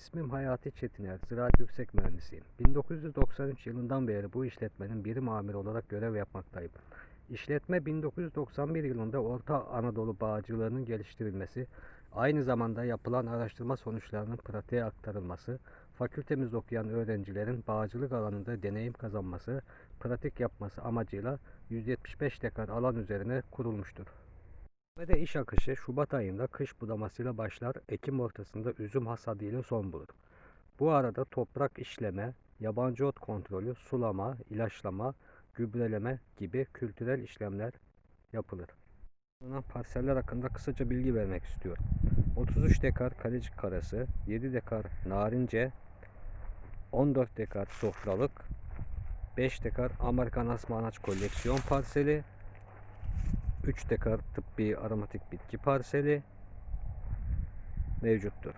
İsmim Hayati Çetiner, Ziraat Yüksek Mühendisiyim. 1993 yılından beri bu işletmenin birim amiri olarak görev yapmaktayım. İşletme 1991 yılında Orta Anadolu bağcılığının geliştirilmesi, aynı zamanda yapılan araştırma sonuçlarının pratiğe aktarılması, fakültemizde okuyan öğrencilerin bağcılık alanında deneyim kazanması, pratik yapması amacıyla 175 dekar alan üzerine kurulmuştur. Ve de iş akışı Şubat ayında kış budamasıyla başlar, Ekim ortasında üzüm hasadı ile son bulur. Bu arada toprak işleme, yabancı ot kontrolü, sulama, ilaçlama, gübreleme gibi kültürel işlemler yapılır. Bulunan parseller hakkında kısaca bilgi vermek istiyorum. 33 dekar Kalecik Karası, 7 dekar Narince, 14 dekar Sofralık, 5 dekar Amerikan Asma Anaç Koleksiyon parseli, 3 dekar tıbbi aromatik bitki parseli mevcuttur.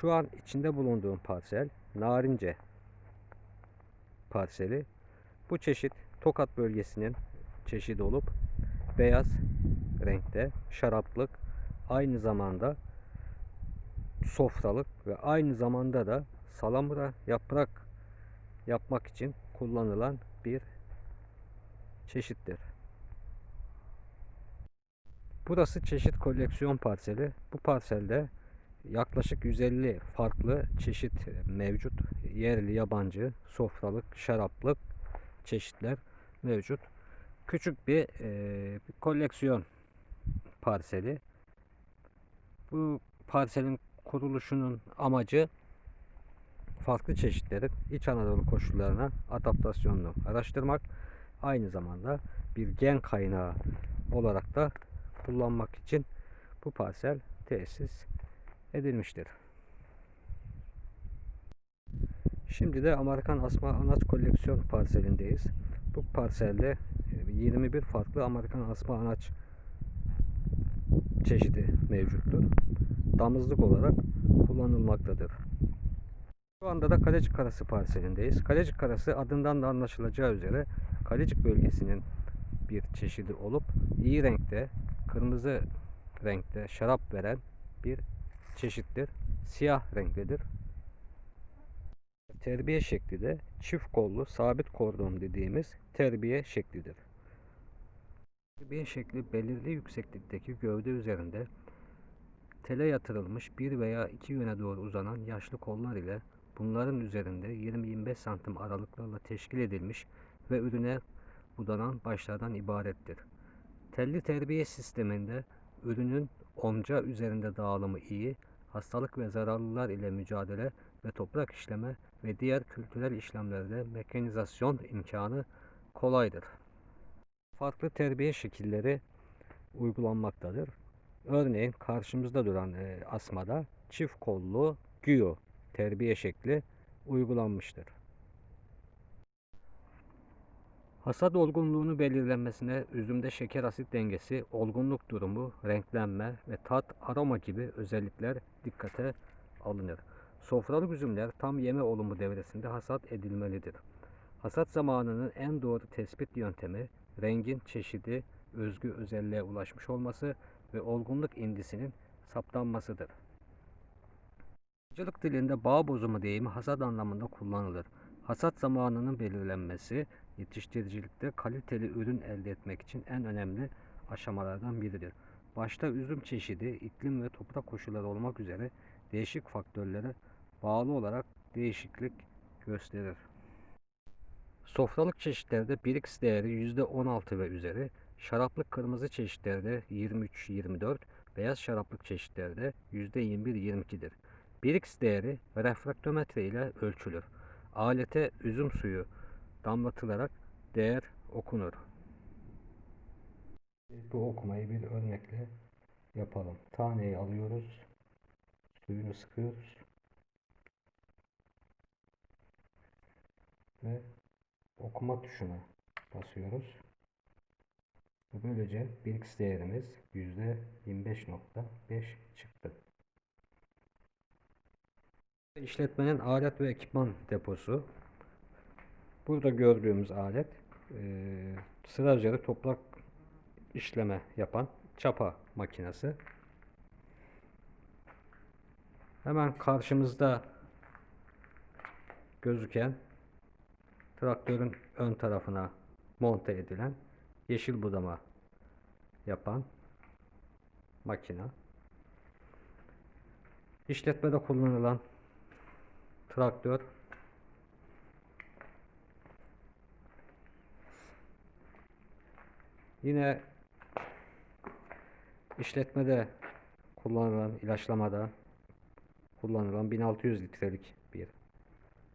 Şu an içinde bulunduğum parsel narince parseli. Bu çeşit Tokat bölgesinin çeşidi olup beyaz renkte şaraplık aynı zamanda sofralık ve aynı zamanda da salamura yaprak yapmak için kullanılan bir çeşittir. Burası çeşit koleksiyon parseli. Bu parselde yaklaşık 150 farklı çeşit mevcut. Yerli, yabancı, sofralık, şaraplık çeşitler mevcut. Küçük bir, e, bir koleksiyon parseli. Bu parselin kuruluşunun amacı farklı çeşitlerin İç Anadolu koşullarına adaptasyonunu araştırmak, aynı zamanda bir gen kaynağı olarak da kullanmak için bu parsel tesis edilmiştir. Şimdi de Amerikan Asma Anaç Koleksiyon parselindeyiz. Bu parselde e, 21 farklı Amerikan Asma Anaç çeşidi mevcuttur. Damızlık olarak kullanılmaktadır. Şu anda da Kalecik Karası parselindeyiz. Kalecik Karası adından da anlaşılacağı üzere Kalecik bölgesinin bir çeşidi olup iyi renkte, kırmızı renkte şarap veren bir çeşittir. Siyah renklidir. Terbiye şekli de çift kollu sabit kordon dediğimiz terbiye şeklidir. Terbiye şekli belirli yükseklikteki gövde üzerinde tele yatırılmış bir veya iki yöne doğru uzanan yaşlı kollar ile bunların üzerinde 20-25 santim aralıklarla teşkil edilmiş ve ürüne budanan başlardan ibarettir. Telli terbiye sisteminde ürünün onca üzerinde dağılımı iyi, hastalık ve zararlılar ile mücadele ve toprak işleme ve diğer kültürel işlemlerde mekanizasyon imkanı kolaydır. Farklı terbiye şekilleri uygulanmaktadır. Örneğin karşımızda duran e, asmada çift kollu güyo terbiye şekli uygulanmıştır. Hasat olgunluğunu belirlenmesine üzümde şeker asit dengesi, olgunluk durumu, renklenme ve tat, aroma gibi özellikler dikkate alınır. Sofralık üzümler tam yeme olumu devresinde hasat edilmelidir. Hasat zamanının en doğru tespit yöntemi rengin çeşidi, özgü özelliğe ulaşmış olması ve olgunluk indisinin saptanmasıdır. Havacılık dilinde bağ bozumu deyimi hasat anlamında kullanılır. Hasat zamanının belirlenmesi yetiştiricilikte kaliteli ürün elde etmek için en önemli aşamalardan biridir. Başta üzüm çeşidi, iklim ve toprak koşulları olmak üzere değişik faktörlere bağlı olarak değişiklik gösterir. Sofralık çeşitlerde 1x değeri %16 ve üzeri, şaraplık kırmızı çeşitlerde 23-24, beyaz şaraplık çeşitlerde %21-22'dir. 1x değeri refraktometre ile ölçülür. Alete üzüm suyu damlatılarak değer okunur. Bu okumayı bir örnekle yapalım. Taneyi alıyoruz. Suyunu sıkıyoruz. Ve okuma tuşuna basıyoruz. Böylece 1x değerimiz %25.5 çıktı. İşletmenin alet ve ekipman deposu. Burada gördüğümüz alet e, sıracarı toprak işleme yapan çapa makinesi. Hemen karşımızda gözüken traktörün ön tarafına monte edilen yeşil budama yapan makina. İşletmede kullanılan traktör yine işletmede kullanılan ilaçlamada kullanılan 1600 litrelik bir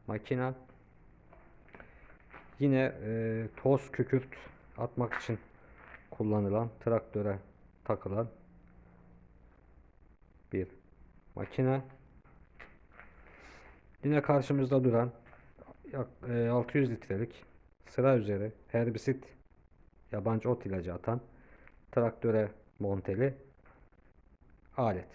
makina. Yine e, toz kükürt atmak için kullanılan traktöre takılan bir makine. Yine karşımızda duran yak- e, 600 litrelik sıra üzeri herbisit yabancı ot ilacı atan traktöre monteli alet.